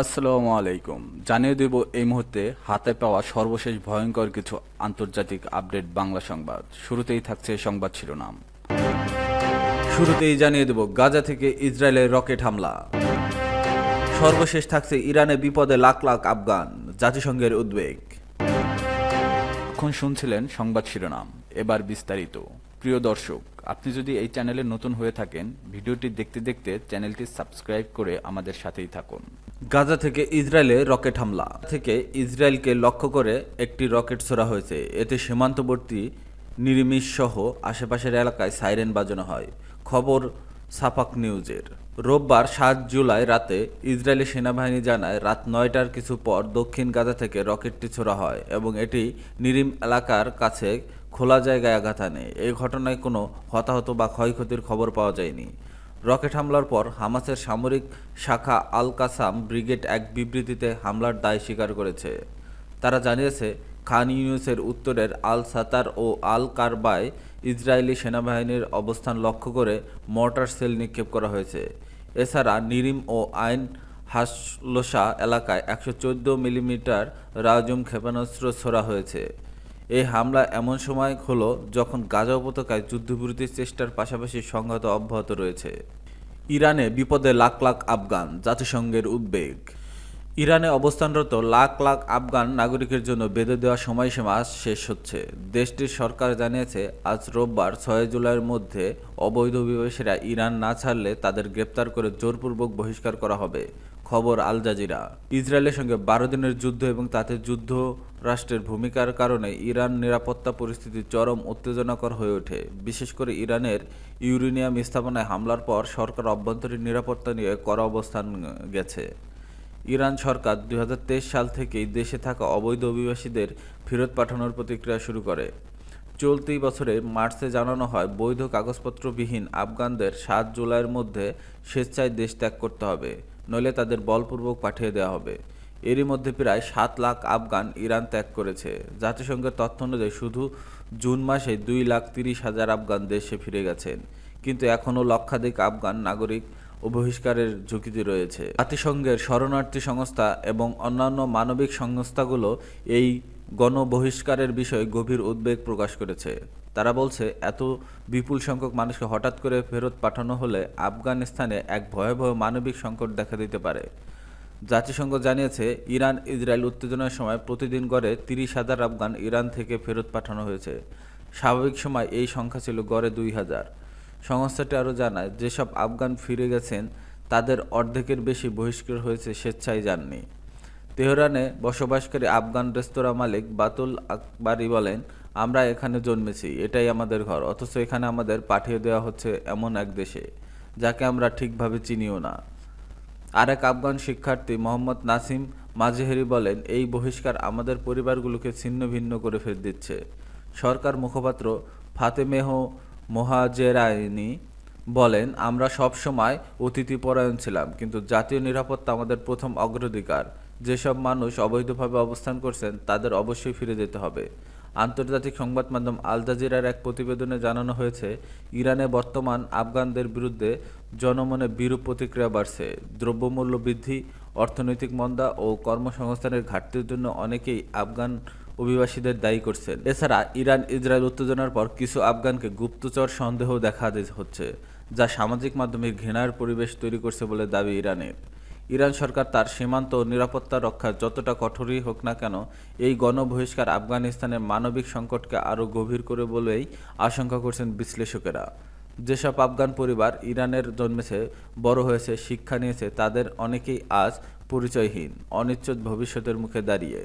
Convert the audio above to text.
আসসালামু আলাইকুম। জানিয়ে দেব এই মুহূর্তে হাতে পাওয়া সর্বশেষ ভয়ঙ্কর কিছু আন্তর্জাতিক আপডেট বাংলা সংবাদ। শুরুতেই থাকছে সংবাদ শিরোনাম। শুরুতেই জানিয়ে দেব গাজা থেকে ইসরায়েলের রকেট হামলা। সর্বশেষ থাকছে ইরানে বিপদে লাখ লাখ আফগান, জাতিসংঘের উদ্বেগ। এখন শুনছিলেন সংবাদ শিরোনাম। এবার বিস্তারিত। প্রিয় দর্শক, আপনি যদি এই চ্যানেলে নতুন হয়ে থাকেন, ভিডিওটি দেখতে দেখতে চ্যানেলটি সাবস্ক্রাইব করে আমাদের সাথেই থাকুন। গাজা থেকে ইসরায়েলে রকেট হামলা থেকে ইসরায়েলকে লক্ষ্য করে একটি রকেট ছোড়া হয়েছে। এতে সীমান্তবর্তী নিরিমিষ সহ আশেপাশের এলাকায় সাইরেন বাজানো হয়। খবর সাফাক নিউজের। রোববার সাত জুলাই রাতে ইসরায়েলি সেনাবাহিনী জানায়, রাত নয়টার কিছু পর দক্ষিণ গাজা থেকে রকেটটি ছোড়া হয় এবং এটি নিরিম এলাকার কাছে খোলা জায়গায় আঘাত আনে। এই ঘটনায় কোনো হতাহত বা ক্ষয়ক্ষতির খবর পাওয়া যায়নি। রকেট হামলার পর হামাসের সামরিক শাখা আল কাসাম ব্রিগেড এক বিবৃতিতে হামলার দায় স্বীকার করেছে। তারা জানিয়েছে, খান ইউনুসের উত্তরের আল সাতার ও আল কারবায় ইসরায়েলি সেনাবাহিনীর অবস্থান লক্ষ্য করে মর্টার সেল নিক্ষেপ করা হয়েছে। এছাড়া নিরিম ও আইন হাসলোসা এলাকায় একশো চোদ্দ মিলিমিটার রাজুম ক্ষেপণাস্ত্র ছোড়া হয়েছে। এই হামলা এমন সময় হলো যখন গাজা উপত্যকায় যুদ্ধবিরতির চেষ্টার পাশাপাশি সংঘাত অব্যাহত রয়েছে। ইরানে বিপদে লাখ লাখ আফগান, জাতিসংঘের উদ্বেগ। ইরানে অবস্থানরত লাখ লাখ আফগান নাগরিকের জন্য বেঁধে দেওয়া সময়সীমা শেষ হচ্ছে। দেশটির সরকার জানিয়েছে, আজ রোববার ছয় জুলাইয়ের মধ্যে অবৈধ অভিবাসীরা ইরান না ছাড়লে তাদের গ্রেপ্তার করে জোরপূর্বক বহিষ্কার করা হবে। খবর আল জাজিরা। ইসরায়েলের সঙ্গে বারো দিনের যুদ্ধ এবং তাতে যুদ্ধ রাষ্ট্রের ভূমিকার কারণে ইরান নিরাপত্তা পরিস্থিতি চরম উত্তেজনাকর হয়ে ওঠে। বিশেষ করে ইরানের ইউরেনিয়াম স্থাপনায় হামলার পর সরকার অভ্যন্তরীণ নিরাপত্তা নিয়ে কড়া অবস্থান গেছে। ইরান সরকার দু হাজার তেইশ সাল থেকেই দেশে থাকা অবৈধ অভিবাসীদের ফেরত পাঠানোর প্রতিক্রিয়া শুরু করে। চলতি বছরে মার্চে জানানো হয়, বৈধ কাগজপত্রবিহীন আফগানদের সাত জুলাইয়ের মধ্যে স্বেচ্ছায় দেশ ত্যাগ করতে হবে। নইলে তাদের বলপূর্বক পাঠিয়ে দেওয়া হবে। এরই মধ্যে প্রায় সাত লাখ আফগান ইরান ত্যাগ করেছে। জাতিসংঘের তথ্য অনুযায়ী শুধু জুন মাসে দুই লাখ তিরিশ হাজার আফগান দেশে ফিরে গেছেন। কিন্তু এখনও লক্ষাধিক আফগান নাগরিক ও বহিষ্কারের ঝুঁকিতে রয়েছে। জাতিসংঘের শরণার্থী সংস্থা এবং অন্যান্য মানবিক সংস্থাগুলো এই গণবহিষ্কারের বিষয়ে গভীর উদ্বেগ প্রকাশ করেছে। তারা বলছে, এত বিপুল সংখ্যক মানুষকে হঠাৎ করে ফেরত পাঠানো হলে আফগানিস্তানে এক ভয়াবহ মানবিক সংকট দেখা দিতে পারে। জাতিসংঘ জানিয়েছে, ইরান ইসরায়েল উত্তেজনার সময় প্রতিদিন গড়ে তিরিশ হাজার আফগান ইরান থেকে ফেরত পাঠানো হয়েছে। স্বাভাবিক সময় এই সংখ্যা ছিল গড়ে দুই হাজার। সংস্থাটি আরও জানায়, যেসব আফগান ফিরে গেছেন, তাদের অর্ধেকের বেশি বহিষ্কার হয়েছে স্বেচ্ছায় যাননি। তেহরানে বসবাসকারী আফগান রেস্তোরাঁ মালিক বাতুল আকবারি বলেন আমরা এখানে জন্মেছি, এটাই আমাদের ঘর। অথচ এখানে আমাদের পাঠিয়ে দেওয়া হচ্ছে এমন এক দেশে, যাকে আমরা ঠিকভাবে চিনিও না। আরেক আফগান শিক্ষার্থী মোহাম্মদ নাসিম মাজেহেরি বলেন, এই বহিষ্কার আমাদের পরিবারগুলোকে ছিন্ন ভিন্ন করে ফেলে দিচ্ছে। সরকার মুখপাত্র ফাতেমেহ মোহাজেরাইনি বলেন, আমরা সব সময় অতিথিপরায়ণ ছিলাম, কিন্তু জাতীয় নিরাপত্তা আমাদের প্রথম অগ্রাধিকার। যেসব মানুষ অবৈধভাবে অবস্থান করছেন, তাদের অবশ্যই ফিরে যেতে হবে। আন্তর্জাতিক সংবাদ মাধ্যম আল জাজিরার এক প্রতিবেদনে জানানো হয়েছে, ইরানে বর্তমান আফগানদের বিরুদ্ধে জনমনে বিরূপ প্রতিক্রিয়া বাড়ছে। দ্রব্যমূল্য বৃদ্ধি, অর্থনৈতিক মন্দা ও কর্মসংস্থানের ঘাটতির জন্য অনেকেই আফগান অভিবাসীদের দায়ী করছেন। এছাড়া ইরান ইসরায়েল উত্তেজনার পর কিছু আফগানকে গুপ্তচর সন্দেহ দেখা হচ্ছে যা সামাজিক মাধ্যমে ঘৃণার পরিবেশ তৈরি করছে বলে দাবি ইরানের। ইরান সরকার তার সীমান্ত ও নিরাপত্তা রক্ষা যতটা কঠোরই হোক না কেন, এই গণবহিষ্কার আফগানিস্তানের মানবিক সংকটকে আরও গভীর করে বলেই আশঙ্কা করছেন বিশ্লেষকেরা। যেসব আফগান পরিবার ইরানের জন্মেছে, বড় হয়েছে, শিক্ষা নিয়েছে, তাদের অনেকেই আজ পরিচয়হীন অনিশ্চিত ভবিষ্যতের মুখে দাঁড়িয়ে।